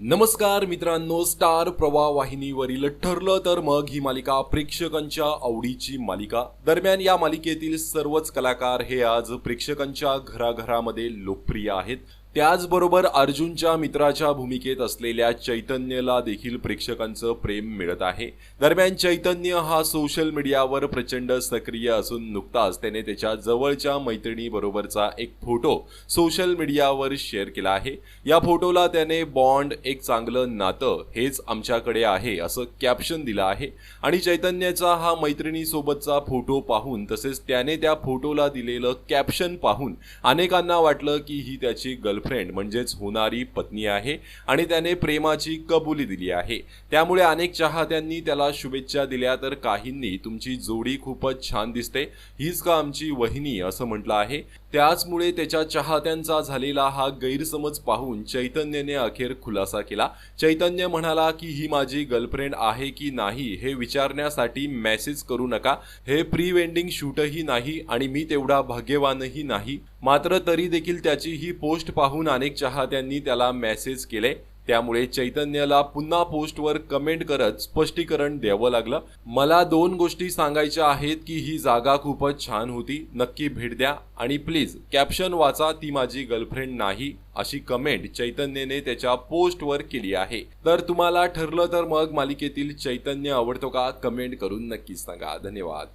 नमस्कार मित्रांनो स्टार प्रवाह वाहिनीवरील ठरलं तर मग ही मालिका प्रेक्षकांच्या आवडीची मालिका. दरम्यान या मालिकेतील सर्वच कलाकार हे आज प्रेक्षकांच्या घराघरामध्ये लोकप्रिय आहेत. त्याचबरोबर अर्जुनच्या मित्राच्या भूमिकेत असलेल्या चैतन्यला देखील प्रेक्षकांचं प्रेम मिळत आहे. दरम्यान चैतन्य हा सोशल मीडियावर प्रचंड सक्रिय असून नुकताच त्याने त्याच्या जवळच्या मैत्रिणीबरोबरचा एक फोटो सोशल मीडियावर शेअर केला आहे. या फोटोला त्याने बॉन्ड एक चांगलं नातं हेच आमच्याकडे आहे असं कॅप्शन दिलं आहे. आणि चैतन्याचा हा मैत्रिणीसोबतचा फोटो पाहून तसेच त्याने त्या फोटोला दिलेलं कॅप्शन पाहून अनेकांना वाटलं की ही त्याची गर्लफ्रेंड म्हणजेच होणारी पत्नी आहे आणि त्याने प्रेमाची कबुली दिली आहे. त्यामुळे अनेक चाहत्यांनी त्याला शुभेच्छा दिल्या तर काहींनी तुमची जोडी खूपच छान दिसते हीच का आमची वहिनी असं म्हटलं आहे. त्याचमुळे त्याच्या चाहत्यांचा झालेला हा गैरसमज पाहून चैतन्यने अखेर खुलासा केला. चैतन्य म्हणाला की ही माझी गर्लफ्रेंड आहे की नाही हे विचारण्यासाठी मेसेज करू नका. हे प्री वेंडिंग शूटही नाही आणि मी तेवढा भाग्यवानही नाही. मात्र तरी देखील त्याची ही पोस्ट पाहून अनेक चाहत्यांनी त्याला मेसेज केले. त्यामुळे चैतन्याला पुन्हा पोस्टवर कमेंट करत स्पष्टीकरण द्यावं लागलं. मला दोन गोष्टी सांगायच्या आहेत की ही जागा खूपच छान होती. नक्की भेट द्या आणि प्लीज कॅप्शन वाचा ती माझी गर्लफ्रेंड नाही अशी कमेंट चैतन्यने त्याच्या पोस्टवर केली आहे. तर तुम्हाला ठरलं तर मग मालिकेतील चैतन्य आवडतो का? कमेंट करून नक्कीच सांगा. धन्यवाद.